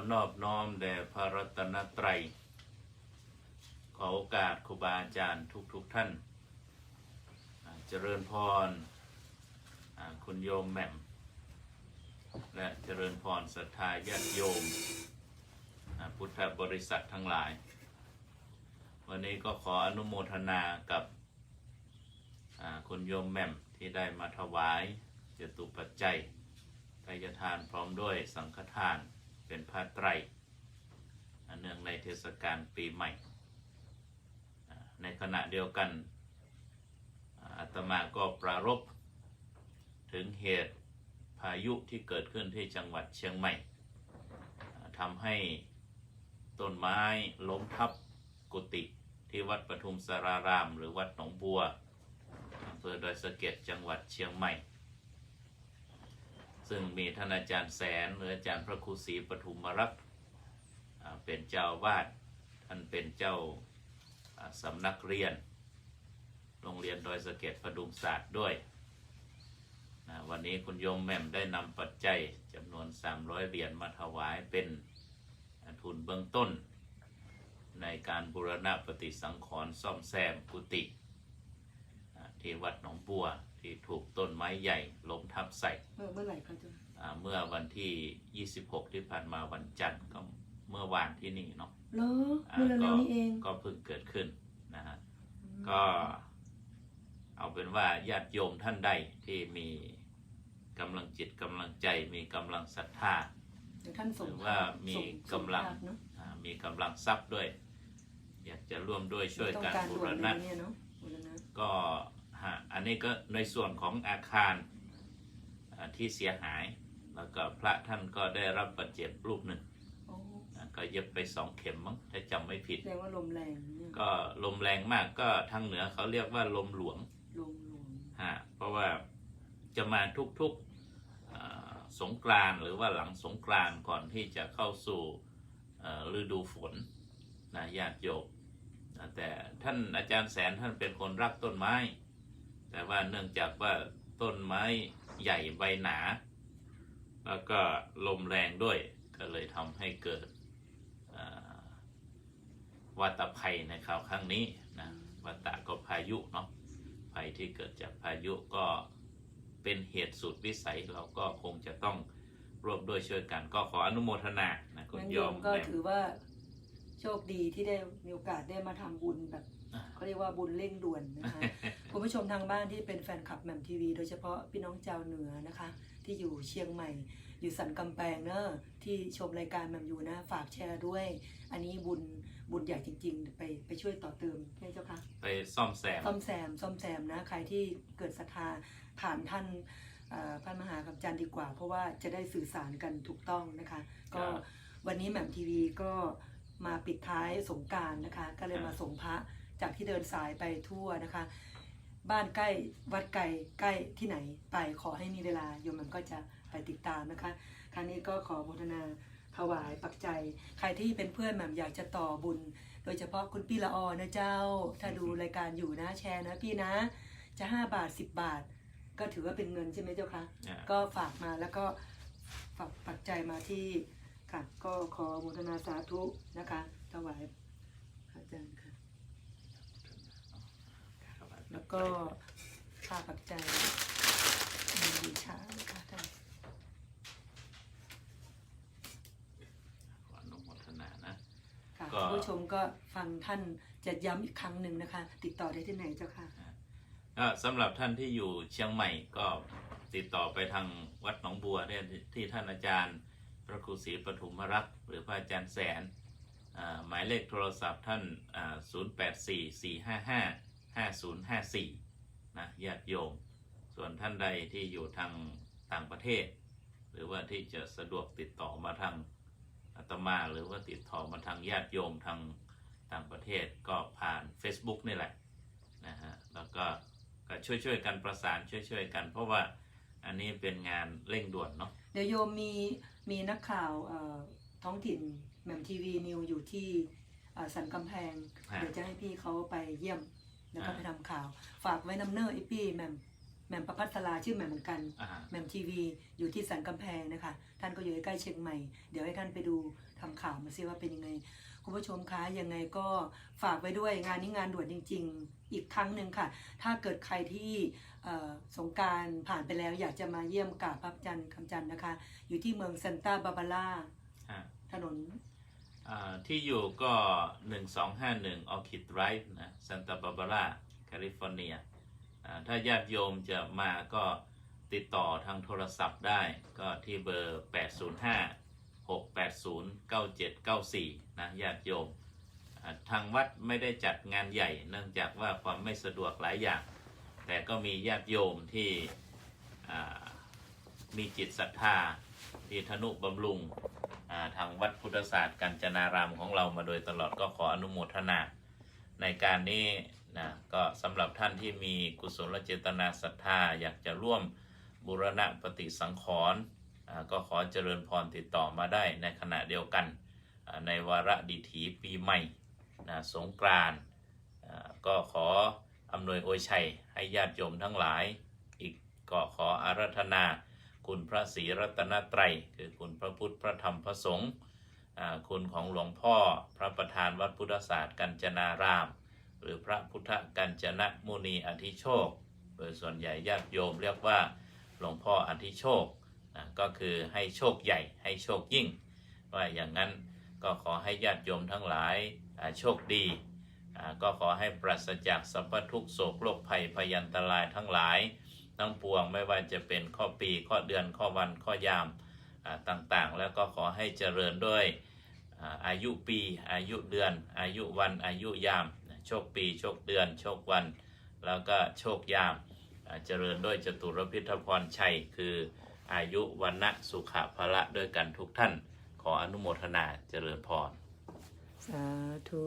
อนอบน้อมแด่พระรัตนตรัย ขอโอกาสครูบาอาจารย์ทุกๆทท่านเจริญพรคุณโยมแหม่ม และเจริญพรศรัทธาญาติโยม พุทธบริษัททั้งหลาย วันนี้ก็ขออนุโมทนากับคุณโยมแหม่มที่ได้มาถวายจตุปัจจัยทายทานพร้อมด้วยสังฆทาน เป็นผ้าไตรเนื่องในเทศกาลปีใหม่ ในขณะเดียวกันอาตมาก็ปรารภถึงเหตุพายุที่เกิดขึ้นที่จังหวัดเชียงใหม่ทำให้ต้นไม้ล้มทับกุฏิที่วัดปทุมสาราราม หรือวัดหนองบัวอำเภอดอยสะเก็ดจังหวัดเชียงใหม่ ซึ่งมีท่านอาจารย์แสนหรืออาจารย์พระครูศรีปทุมรักษ์เป็นเจ้าวาดท่านเป็นเจ้าสำนักเรียน โรงเรียนดอยสะเก็ดประดุมศาสตร์ด้วยนะวันนี้คุณโยมแม่มได้นำปัจจัยจำนวน 300 เหรียญมาถวายเป็นทุนเบื้องต้น ในการบูรณะปฏิสังขรณ์ซ่อมแซมกุฏิที่วัดหนองบัว ที่ถูกต้นไม้ใหญ่ล้มทับใส่ เมื่อเมื่อไหร่คะเจ้าอ่าเมื่อวันที่ 26 ที่ผ่านมาวันจันทร์ก็เมื่อวานที่นี่เนาะเหรออ่าเมื่อก็เร็วๆนี้เองก็เพิ่งเกิดขึ้นนะฮะอืมก็ เอาเป็นว่าญาติโยมท่านใดที่มีกำลังจิตกำลังใจมีกำลังศรัทธา เดี๋ยวท่านส่งหรือว่ามีส่งกำลังส่ภาพเนอะอ่ามีกำลังทรัพย์ด้วย อยากจะร่วมด้วยช่วยต้องกันการบูด่วรนเลณะ ยเนี่ยเนาะบูรณะก็ฮะ อันนี้ก็ในส่วนของอาคารอ่าที่เสียหาย แล้วก็พระท่านก็ได้รับบาดเจ็บรูปหนึ่งโอ้อ่าก็เย็บไปสองเข็มมั้งถ้าจำไม่ผิดแสดงว่าลมแรงเนี่ยก็ลมแรงมากก็ทางเหนือเขาเรียกว่าลมหลวงลมหลวงฮะเพราะว่าจะมาทุกๆอ่าสงกรานต์หรือว่าหลังสงกรานต์ก่อนที่จะเข้าสู่เอ่อฤดูฝนนะญาติโยมนะแต่ท่านอาจารย์แสนท่านเป็นคนรักต้นไม้ แต่ว่าเนื่องจากว่าต้นไม้ใหญ่ใบหนา แล้วก็ลมแรงด้วย ก็เลยทำให้เกิดวาตภัยในคราวครั้งนี้นะวาตะก็พายุเนาะภัยที่เกิดจากพายุก็เป็นเหตุสุดวิสัยเราก็คงจะต้องร่วมด้วยช่วยกันก็ขออนุโมทนานะคุณงั้นโยโยมก็ถือว่าโชคดีที่ได้มีโอกาสได้มาทำบุญแบบ เขาเรียกว่าบุญเร่งด่วนนะคะคุณผู้ชมทางบ้านที่เป็นแฟนคลับแหม่มทีวี โดยเฉพาะพี่น้องชาวเหนือนะคะ ที่อยู่เชียงใหม่ อยู่สันกำแพงเนอะที่ชมรายการแหม่มอยู่นะ ฝากแชร์ด้วย อันนี้บุญบุญใหญ่จริง ๆ ไปไปช่วยต่อเติมใช่ไหมเจ้าคะไปซ่อมแซมซ่อมแซมซ่อมแซมนะใครที่เกิดศรัทธาผ่านท่านเอ่อพระมหากำจันดีกว่า เพราะว่าจะได้สื่อสารกันถูกต้องนะคะ ก็ครับวันนี้แหม่มทีวีก็มาปิดท้ายสงกรารนะคะ ก็เลยครับมาส่งพระ จากที่เดินสายไปทั่วนะคะ บ้านใกล้วัดไกลใกล้ที่ไหนไปขอให้มีเวลาโยมมันก็จะไปติดตามนะคะ ครั้งนี้ก็ขอโมทนาถวายปักใจยใครที่เป็นเพื่อนแหม่มอยากจะต่อบุญ โดยเฉพาะคุณพี่ละออนะเจ้า ถ้าดูรายการอยู่นะแชร์นะพี่นะ จะ 5 บาท 10 บาท ก็ถือว่าเป็นเงินใช่ไหมเจ้าคะ อ่า ก็ฝากมาแล้วก็ฝากปักใจยมาที่ค่ะ ก็ขอโมทนาสาธุนะคะ ถวายพระอาจารย์ค่ะ แล้วก็ค่าปักใจยมีบูชานะคะท่านขออนุโมทนานะค่ะก็คุณผู้ชมก็ฟังท่านจะย้ำอีกครั้งหนึ่งนะคะ ติดต่อได้ที่ไหนเจ้าค่ะ ก็สำหรับท่านที่อยู่เชียงใหม่ก็ติดต่อไปทางวัดหนองบัวได้ที่ท่านอาจารย์ พระครูศรีปฐุมรักษ์หรือพระอาจารย์แสนอ่าหมายเลขโทรศัพท์ท่านอ่า 0844555054นะญาติโยม ส่วนท่านใดที่อยู่ทางต่างประเทศ หรือว่าที่จะสะดวกติดต่อมาทางอาตมาหรือว่าติดต่อมาทางญาติโยมทางต่างประเทศก็ผ่าน Facebook นี่แหละนะฮะแล้วก็ก็ช่วยๆกันประสานช่วยๆกัน เพราะว่าอันนี้เป็นงานเร่งด่วนเนาะเดี๋ยวโยมมีมีนักข่าวเอ่อท้องถิ่นแหม่มทีวีนิวอยู่ที่เอ่อสันกำแพงฮะเดี๋ยวจะให้พี่เขาไปเยี่ยม แล้วก็อ่าไปทำข่าว ฝากไว้นำเนอร์ไอปี้แหม่มแหม่มประพัสราชื่อแหม่มเหมือนกันอ่าแหม่มทีวีอยู่ที่สันกำแพงนะคะ ท่านก็อยู่ใกล้ๆเชียงใหม่ เดี๋ยวให้ท่านไปดูทำข่าวมาซิว่าเป็นยังไง คุณผู้ชมคะยังไงก็ฝากไว้ด้วยงานนี้งานด่วนจริง ๆ อีกครั้งหนึ่งค่ะ ถ้าเกิดใครที่เอ่อสงกรารผ่านไปแล้ว อยากจะมาเยี่ยมกราบพระจันทร์คำจันทร์นะคะ อยู่ที่เมืองซันตาบาบาร่า ฮะถนนอ่า ที่อยู่ก็ 1251 Orchid Drive นะ Santa Barbara แคลิฟอร์เนียถ้าญาติโยมจะมาก็ติดต่อทางโทรศัพท์ได้ก็ที่เบอร์ 805 680 9794 นะญาติโยม ทางวัดไม่ได้จัดงานใหญ่ เนื่องจากว่าความไม่สะดวกหลายอย่าง แต่ก็มีญาติโยมที่มีจิตศรัทธาที่ธนุบำรุง ทางวัดพุทธศาสตร์กัญจนารามของเรามาโดยตลอดก็ขออนุโมทนา ในการนี้นะก็สำหรับท่านที่มีกุศลเจตนาศรัทธาอยากจะร่วมบูรณะปฏิสังขรณ์ก็ขอเจริญพรติดต่อมาได้ในขณะเดียวกัน ในวาระดิถีปีใหม่นะสงกรานก็ขออำนวยอวยชัยให้ญาติโยมทั้งหลาย อีกก็ขออารัธนา คุณพระศรีรัตนตรัย คือคุณพระพุทธพระธรรมพระสงฆ์คุณของหลวงพ่อพระประธานวัดพุทธศาสตร์กัญจนาราม หรือพระพุทธกัญจนมุนีอธิโชค โดยส่วนใหญ่ญาติโยมเรียกว่าหลวงพ่ออธิโชคนะก็คือให้โชคใหญ่ให้โชคยิ่ง ว่าอย่างนั้นก็ขอให้ญาติโยมทั้งหลายโชคดี ก็ขอให้ปราศจากสัพพทุกโศกโรคภัยพยันตรายทั้งหลาย ทั้งปวงไม่ว่าจะเป็นข้อปีข้อเดือนข้อวันข้อยามต่างๆ แล้วก็ขอให้เจริญด้วยอายุปี อายุเดือน อายุวันอายุยาม โชคปี โชคเดือน โชควัน แล้วก็โชคยามเจริญด้วยจตุรพิธพรชัย คืออายุวันนะสุขภาละด้วยกันทุกท่าน ขออนุโมทนาเจริญพร สาธุ